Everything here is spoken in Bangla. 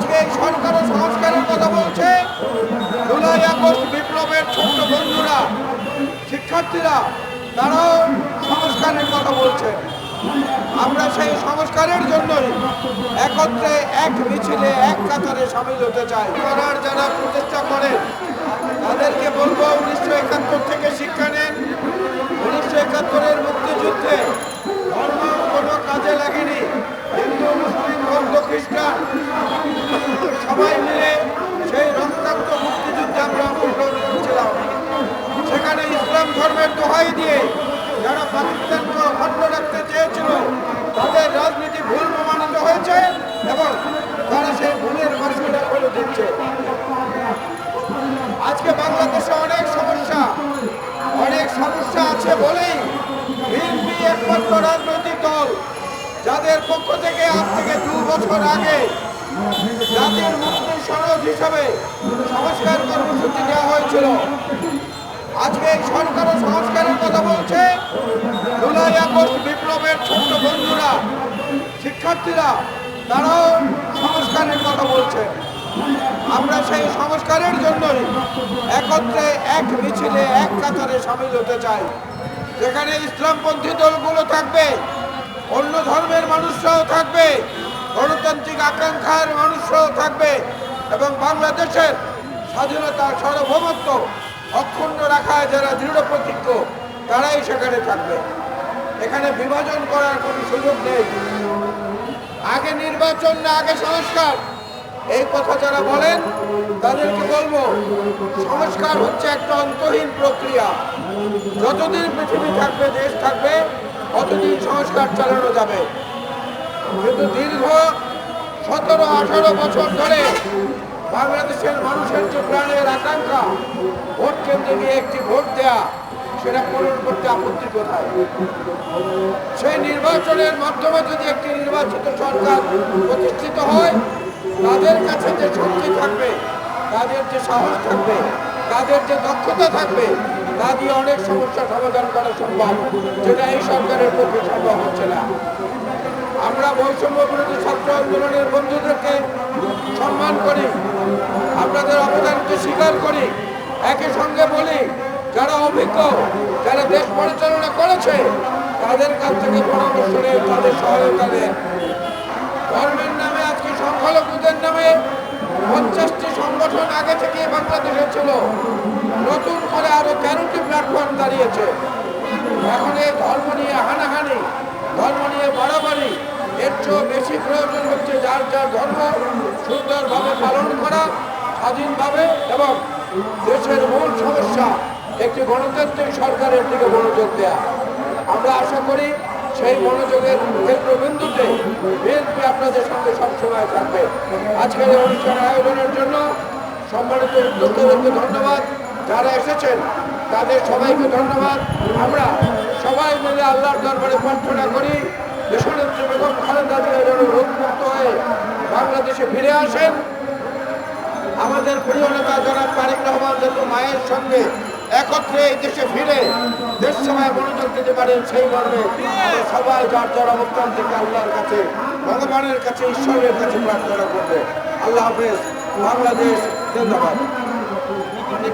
আজকে এই সংস্কারের কথা বলছে। জুলাই আগস্ট বিপ্লবের ছোট্ট বন্ধুরা, শিক্ষার্থীরা, তারাও সংস্কারের কথা বলছে। আমরা সেই সংস্কারের জন্যই একত্রে এক মিছিলে, এক কাতারে সামিল হতে চাই। করার যারা প্রচেষ্টা করেন, তাদেরকে বলব উনিশশো একাত্তর থেকে ধর্মের দোহাই দিয়ে যারা পাকিস্তানকে অখণ্ড রাখতে চেয়েছিল, তাদের রাজনীতি ভুল প্রমাণিত হয়েছে এবং তারা সেই ভুলের মাসুলটা করে দিচ্ছে। আজকে বাংলাদেশে অনেক সমস্যা অনেক সমস্যা আছে বলেই বিএনপি একমাত্র রাজনৈতিক দল, যাদের পক্ষ থেকে আজ থেকে দু বছর আগে জাতির মুক্তি সনদ হিসাবে সংস্কার কর্মসূচি দেওয়া হয়েছিল। আজকে এই সরকারও সংস্কারের কথা বলছে। জুলাই আগস্ট বিপ্লবের ছোট্ট বন্ধুরা, শিক্ষার্থীরা, তারাও সংস্কারের কথা বলছে। আমরা সেই সংস্কারের জন্যই একত্রে এক মিছিলে, এক কাতারে সামিল হতে চাই। যেখানে ইসলামপন্থী দলগুলো থাকবে, অন্য ধর্মের মানুষরাও থাকবে, গণতান্ত্রিক আকাঙ্ক্ষার মানুষরাও থাকবে এবং বাংলাদেশের স্বাধীনতা, সার্বভৌমত্ব অক্ষুণ্ণ রাখায় যারা দৃঢ় প্রতিজ্ঞ, তারাই সেখানে থাকবে। এখানে বিভাজন করার কোনো সুযোগ নেই। আগে নির্বাচন না, আগে সংস্কার। এই কথা যারা বলেন, তাদেরকে বলব, সংস্কার হচ্ছে একটা অন্তহীন প্রক্রিয়া। যতদিন পৃথিবী থাকবে, দেশ থাকবে ততদিন সংস্কার চালানো যাবে। কিন্তু দীর্ঘ সতেরো আঠারো বছর ধরে বাংলাদেশের মানুষের যে প্রাণের আকাঙ্ক্ষা, ভোট কেন্দ্রে গিয়ে একটি ভোট দেয়া, সেটা পূরণ করতে আপত্তি কোথায়? সেই নির্বাচনের মাধ্যমে যদি একটি নির্বাচিত সরকার প্রতিষ্ঠিত হয়, তাদের কাছে যে শক্তি থাকবে, তাদের যে সাহস থাকবে, তাদের যে দক্ষতা থাকবে, তা দিয়ে অনেক সমস্যা সমাধান করা সম্ভব, যেটা এই সরকারের পক্ষে সম্ভব হচ্ছে না। আমরা বৈষম্য বিরোধী ছাত্র আন্দোলনের বন্ধুদেরকে অবদানকে করি। একই সঙ্গে বলি, যারা অভিজ্ঞ, যারা দেশ পরিচালনা করেছে, তাদের কাছ থেকে পরামর্শ নেই তাদের সহায়তা দেন ধর্মের নামে, আজকে সংখ্যালঘুদের নামে পঞ্চাশটি সংগঠন আগে থেকে বাংলাদেশে ছিল। নতুন করে আরও তেরোটি প্ল্যাটফর্ম দাঁড়িয়েছে। এখন এই ধর্ম নিয়ে হানাহানি, ধর্ম নিয়ে বাড়াবাড়ি, এর চেয়েও বেশি প্রয়োজন হচ্ছে যার যার ধর্ম সুন্দরভাবে পালন করা স্বাধীনভাবে এবং দেশের মূল সমস্যা একটি গণতান্ত্রিক সরকারের দিকে মনোযোগ দেয়া। আমরা আশা করি সেই মনোযোগের কেন্দ্রবিন্দুতে বিএনপি আপনাদের সঙ্গে সবসময় থাকবে। আজকের এই অনুষ্ঠানের আয়োজনের জন্য সম্মানিত উদ্যোক্তাদেরকে ধন্যবাদ। যারা এসেছেন, তাদের সবাইকে ধন্যবাদ। আমরা সবাই মিলে আল্লাহর দরবারে প্রার্থনা করি দেশনেত্রী বেগম খালেদা জিয়া যেন রোগমুক্ত হয়ে বাংলাদেশে ফিরে আসেন। আমাদের প্রিয় নেতা যারা তারেক রহমান যত মায়ের সঙ্গে একত্রে এই দেশে ফিরে, দেশ সময় মনোযোগ দিতে পারেন সেই মর্মে সবাই যার যার অবস্থান থেকে আল্লাহর কাছে, ভগবানের কাছে, ঈশ্বরের কাছে প্রার্থনা করবে। আল্লাহ হাফেজ, বাংলাদেশ জিন্দাবাদ